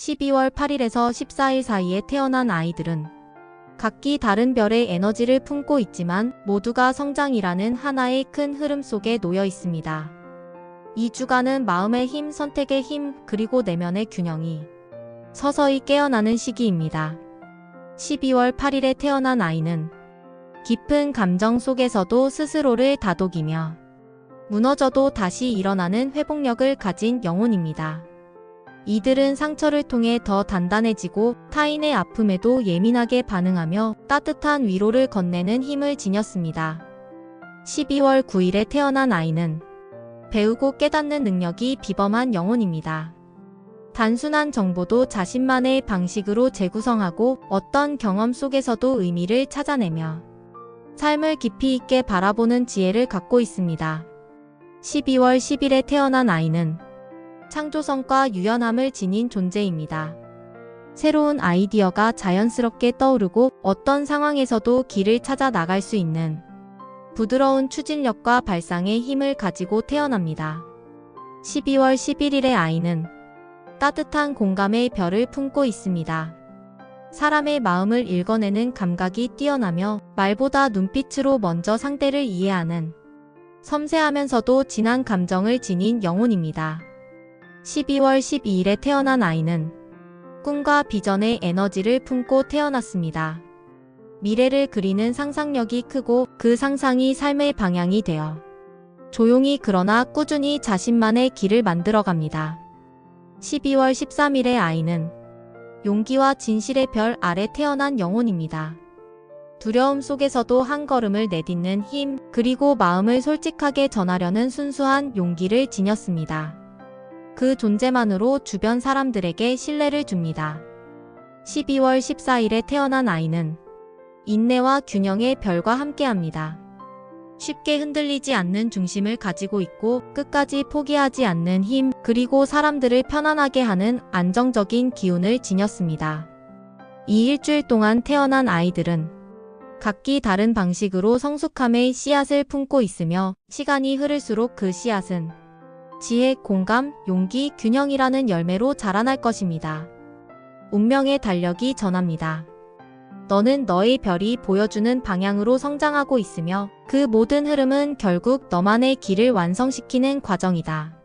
12월 8일에서 14일 사이에 태어난 아이들은 각기 다른 별의 에너지를 품고 있지만 모두가 성장이라는 하나의 큰 흐름 속에 놓여 있습니다. 이 주간은 마음의 힘, 선택의 힘, 그리고 내면의 균형이 서서히 깨어나는 시기입니다. 12월 8일에 태어난 아이는 깊은 감정 속에서도 스스로를 다독이며 무너져도 다시 일어나는 회복력을 가진 영혼입니다. 이들은 상처를 통해 더 단단해지고 타인의 아픔에도 예민하게 반응하며 따뜻한 위로를 건네는 힘을 지녔습니다. 12월 9일에 태어난 아이는 배우고 깨닫는 능력이 비범한 영혼입니다. 단순한 정보도 자신만의 방식으로 재구성하고 어떤 경험 속에서도 의미를 찾아내며 삶을 깊이 있게 바라보는 지혜를 갖고 있습니다. 12월 10일에 태어난 아이는 창조성과 유연함을 지닌 존재입니다. 새로운 아이디어가 자연스럽게 떠오르고 어떤 상황에서도 길을 찾아 나갈 수 있는 부드러운 추진력과 발상의 힘을 가지고 태어납니다. 12월 11일의 아이는 따뜻한 공감의 별을 품고 있습니다. 사람의 마음을 읽어내는 감각이 뛰어나며 말보다 눈빛으로 먼저 상대를 이해하는 섬세하면서도 진한 감정을 지닌 영혼입니다. 12월 12일에 태어난 아이는 꿈과 비전의 에너지를 품고 태어났습니다. 미래를 그리는 상상력이 크고 그 상상이 삶의 방향이 되어 조용히 그러나 꾸준히 자신만의 길을 만들어갑니다. 12월 13일의 아이는 용기와 진실의 별 아래 태어난 영혼입니다. 두려움 속에서도 한 걸음을 내딛는 힘, 그리고 마음을 솔직하게 전하려는 순수한 용기를 지녔습니다. 그 존재만으로 주변 사람들에게 신뢰를 줍니다. 12월 14일에 태어난 아이는 인내와 균형의 별과 함께합니다. 쉽게 흔들리지 않는 중심을 가지고 있고 끝까지 포기하지 않는 힘, 그리고 사람들을 편안하게 하는 안정적인 기운을 지녔습니다. 이 일주일 동안 태어난 아이들은 각기 다른 방식으로 성숙함의 씨앗을 품고 있으며 시간이 흐를수록 그 씨앗은 지혜, 공감, 용기, 균형이라는 열매로 자라날 것입니다. 운명의 달력이 전합니다. 너는 너의 별이 보여주는 방향으로 성장하고 있으며 그 모든 흐름은 결국 너만의 길을 완성시키는 과정이다.